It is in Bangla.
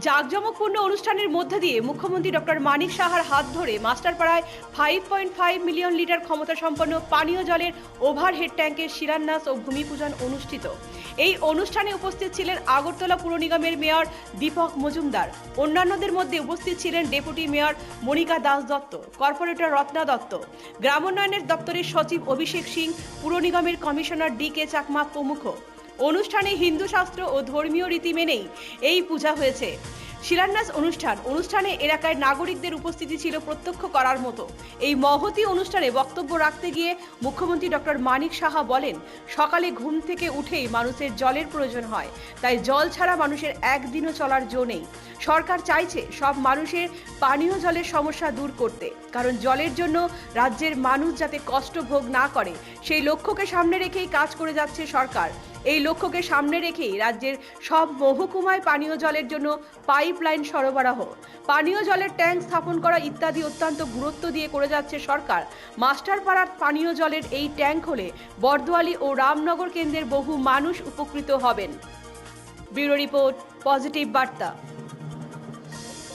জাঁকজমকপূর্ণ অনুষ্ঠানের মধ্যে দিয়ে মুখ্যমন্ত্রী ডক্টর মানিক সাহার হাত ধরে মাস্টারপাড়ায় five point five million litre ক্ষমতা সম্পন্ন পানীয় জলের ওভারহেড ট্যাঙ্কের শিলান্যাস ও ভূমিপূজন অনুষ্ঠিত। এই অনুষ্ঠানে উপস্থিত ছিলেন আগরতলা পুর নিগমের মেয়র দীপক মজুমদার। অন্যান্যদের মধ্যে উপস্থিত ছিলেন deputy mayor Monika Das Dutta, corporator Ratna Dutta. গ্রামোন্নয়নের দপ্তরের সচিব অভিষেক সিং, পুর নিগমের কমিশনার ডি কে চাকমা প্রমুখ। অনুষ্ঠানে হিন্দু শাস্ত্র ও ধর্মীয় রীতি মেনেই এই পূজা হয়েছে। শিলান্যাস অনুষ্ঠান, অনুষ্ঠানে এলাকায় নাগরিকদের উপস্থিতি ছিল প্রত্যক্ষ করার মতো। এই মহতি অনুষ্ঠানে বক্তব্য রাখতে গিয়ে মুখ্যমন্ত্রী ডক্টর মানিক সাহা বলেন, সকালে ঘুম থেকে উঠেই মানুষের জলের প্রয়োজন হয়, তাই জল ছাড়া মানুষের একদিনও চলার জো নেই। সরকার চাইছে সব মানুষের পানীয় জলের সমস্যা দূর করতে, কারণ জলের জন্য রাজ্যের মানুষ যাতে কষ্ট ভোগ না করে, সেই লক্ষ্যকে সামনে রেখেই কাজ করে যাচ্ছে সরকার। এই লক্ষ্যকে সামনে রেখেই রাজ্যের সব মহকুমায় পানীয় জলের জন্য পাইপলাইন সরবরাহ। পানীয় জলের ট্যাঙ্ক স্থাপন করা ইত্যাদি অত্যন্ত গুরুত্ব দিয়ে করে যাচ্ছে সরকার। মাস্টারপাড়ার পানীয় জলের এই ট্যাঙ্ক হলে বর্দোয়ালি ও রামনগর কেন্দ্রের বহু মানুষ উপকৃত হবেন। ব্যুরো রিপোর্ট, পজিটিভ বার্তা।